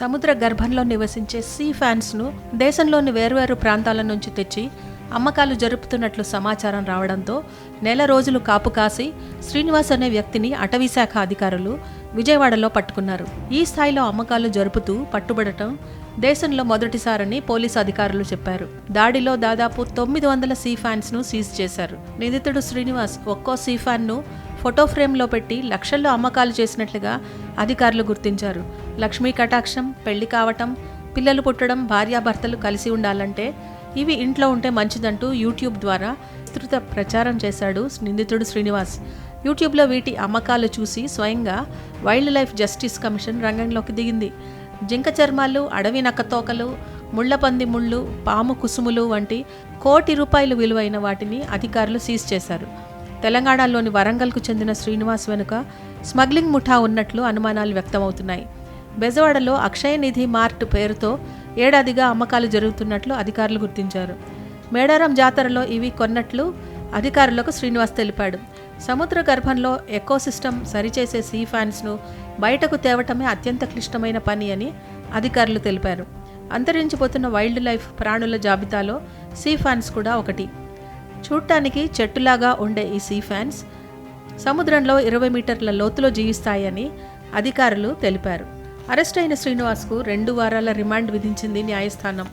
సముద్ర గర్భంలో నివసించే సీ ఫ్యాన్స్ను దేశంలోని వేర్వేరు ప్రాంతాల నుంచి తెచ్చి అమ్మకాలు జరుపుతున్నట్లు సమాచారం రావడంతో నెల రోజులు కాపు కాసి శ్రీనివాస్ అనే వ్యక్తిని అటవీశాఖ అధికారులు విజయవాడలో పట్టుకున్నారు. ఈ స్థాయిలో అమ్మకాలు జరుపుతూ పట్టుబడటం దేశంలో మొదటిసారని పోలీసు అధికారులు చెప్పారు. దాడిలో దాదాపు తొమ్మిది వందల సీ ఫ్యాన్స్ను సీజ్ చేశారు. నిందితుడు శ్రీనివాస్ ఒక్కో సీ ఫ్యాన్ను ఫోటో ఫ్రేమ్లో పెట్టి లక్షల్లో అమ్మకాలు చేసినట్లుగా అధికారులు గుర్తించారు. లక్ష్మీ కటాక్షం పెళ్ళి కావటం పిల్లలు పుట్టడం భార్యాభర్తలు కలిసి ఉండాలంటే ఇవి ఇంట్లో ఉంటే మంచిదంటూ యూట్యూబ్ ద్వారా విస్తృత ప్రచారం చేశాడు నిందితుడు శ్రీనివాస్. యూట్యూబ్లో వీటి అమ్మకాలు చూసి స్వయంగా వైల్డ్ లైఫ్ జస్టిస్ కమిషన్ రంగంలోకి దిగింది. జింక చర్మాలు అడవి నక్కతోకలు ముళ్ళపంది ముళ్ళు పాము కుసుములు వంటి కోటి రూపాయలు విలువైన వాటిని అధికారులు సీజ్ చేశారు. తెలంగాణలోని వరంగల్కు చెందిన శ్రీనివాస్ వెనుక స్మగ్లింగ్ ముఠా ఉన్నట్లు అనుమానాలు వ్యక్తమవుతున్నాయి. బెజవాడలో అక్షయ నిధి మార్ట్ పేరుతో ఏడాదిగా అమ్మకాలు జరుగుతున్నట్లు అధికారులు గుర్తించారు. మేడారం జాతరలో ఇవి కొన్నట్లు అధికారులకు శ్రీనివాస్ తెలిపాడు. సముద్ర గర్భంలో ఎకోసిస్టమ్ సరిచేసే సీ ఫ్యాన్స్ను బయటకు తేవటమే అత్యంత క్లిష్టమైన పని అని అధికారులు తెలిపారు. అంతరించిపోతున్న వైల్డ్ లైఫ్ ప్రాణుల జాబితాలో సీ ఫ్యాన్స్ కూడా ఒకటి. చూడటానికి చెట్టులాగా ఉండే ఈ సీ ఫ్యాన్స్ సముద్రంలో ఇరవై మీటర్ల లోతులో జీవిస్తాయని అధికారులు తెలిపారు. అరెస్ట్ అయిన శ్రీనివాస్కు రెండు వారాల రిమాండ్ విధించింది న్యాయస్థానం.